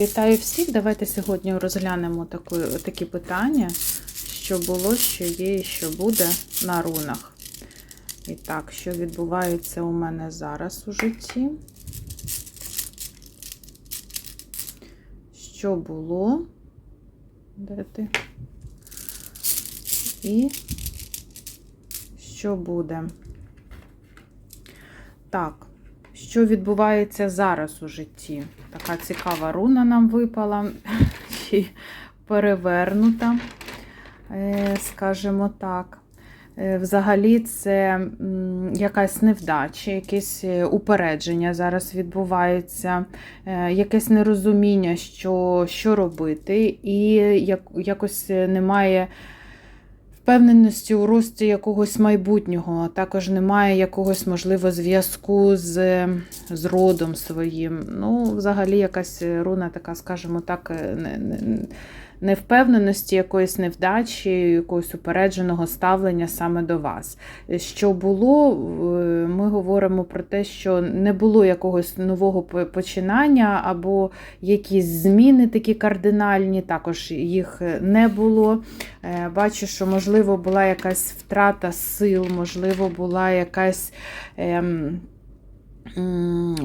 Вітаю всіх! Давайте сьогодні розглянемо таку, такі питання, що було, що є і що буде на рунах. І так, що відбувається у мене зараз у житті? Що було? Де ти? І що буде? Так, що відбувається зараз у житті? Така цікава руна нам випала, чи перевернута, е, скажімо так. Е, Взагалі, це якась невдача, якесь е, упередження зараз відбувається, якесь нерозуміння, що, що робити, і якось немає впевненості у рості якогось майбутнього, а також немає якогось, можливо, зв'язку з, з родом своїм. Ну, взагалі, якась руна така, скажімо так, не, не, невпевненості, якоїсь невдачі, якогось упередженого ставлення саме до вас. Що було, е, ми говоримо про те, що не було якогось нового починання, або якісь зміни такі кардинальні, також їх не було. Е, Бачу, що, можливо, була якась втрата сил, можливо, була якась. Ем,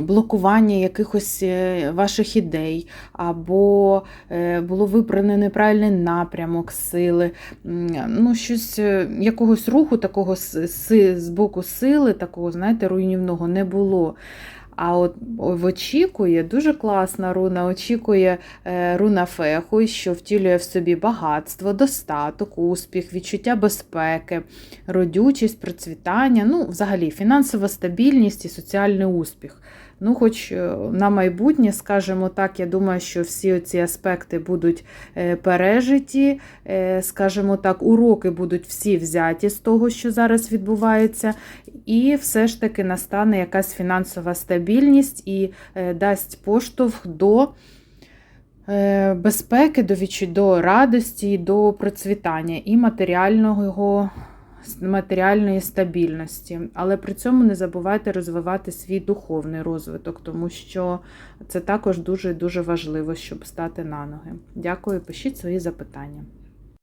Блокування якихось е, ваших ідей, або е, було вибрано неправильний напрямок сили, ну, щось, е, якогось руху такого з боку сили, такого, знаєте, руйнівного не було. А от в очікує дуже класна руна, очікує руна феху, що втілює в собі багатство, достаток, успіх, відчуття безпеки, родючість, процвітання, ну, взагалі, фінансова стабільність і соціальний успіх. Ну, хоч е, на майбутнє, скажімо так, я думаю, що всі ці аспекти будуть е, пережиті, е, скажімо так, уроки будуть всі взяті з того, що зараз відбувається, і все ж таки настане якась фінансова стабільність і дасть поштовх до безпеки, до відчу- до радості, до процвітання і матеріального. Матеріальної стабільності, але при цьому не забувайте розвивати свій духовний розвиток, тому що це також дуже дуже важливо, щоб стати на ноги. Дякую, пишіть свої запитання.